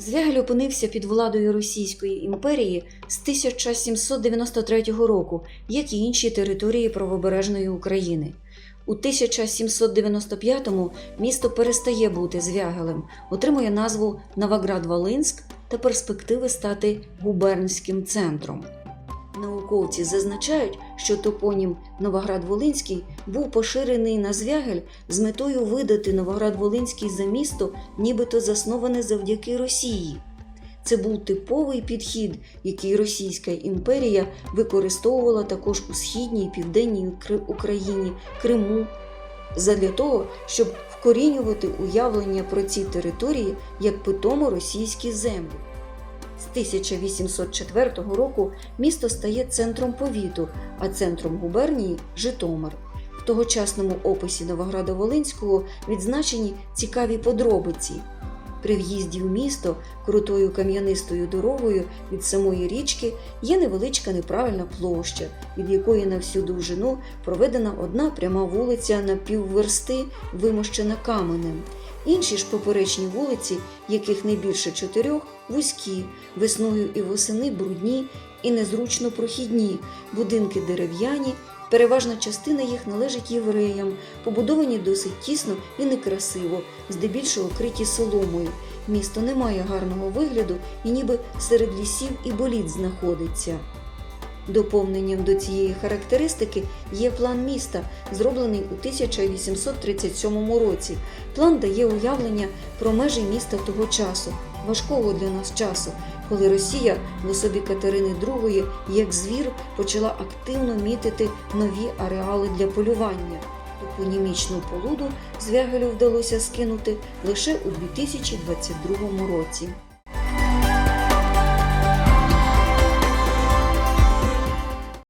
Звягель опинився під владою Російської імперії з 1793 року, як і інші території правобережної України. У 1795-му місто перестає бути Звягелем, отримує назву Новоград-Волинськ та перспективи стати губернським центром. Науковці зазначають, що топонім Новоград-Волинський був поширений на Звягель з метою видати Новоград-Волинський за місто, нібито засноване завдяки Росії. Це був типовий підхід, який Російська імперія використовувала також у східній і південній Україні, Криму, задля того, щоб вкорінювати уявлення про ці території як питомо російські землі. З 1804 року місто стає центром повіту, а центром губернії Житомир. В тогочасному описі Новограда Волинського відзначені цікаві подробиці. При в'їзді в місто крутою кам'янистою дорогою від самої річки є невеличка неправильна площа, від якої на всю довжину проведена одна пряма вулиця на півверсти, вимощена каменем. Інші ж поперечні вулиці, яких не більше чотирьох, вузькі, весною і восени брудні і незручно прохідні, будинки дерев'яні, переважна частина їх належить євреям, побудовані досить тісно і некрасиво, здебільшого криті соломою. Місто не має гарного вигляду і ніби серед лісів і боліт знаходиться. Доповненням до цієї характеристики є план міста, зроблений у 1837 році. План дає уявлення про межі міста того часу, важкого для нас часу, коли Росія в особі Катерини II, як звір, почала активно мітити нові ареали для полювання. Топонімічну полуду Звягелю вдалося скинути лише у 2022 році.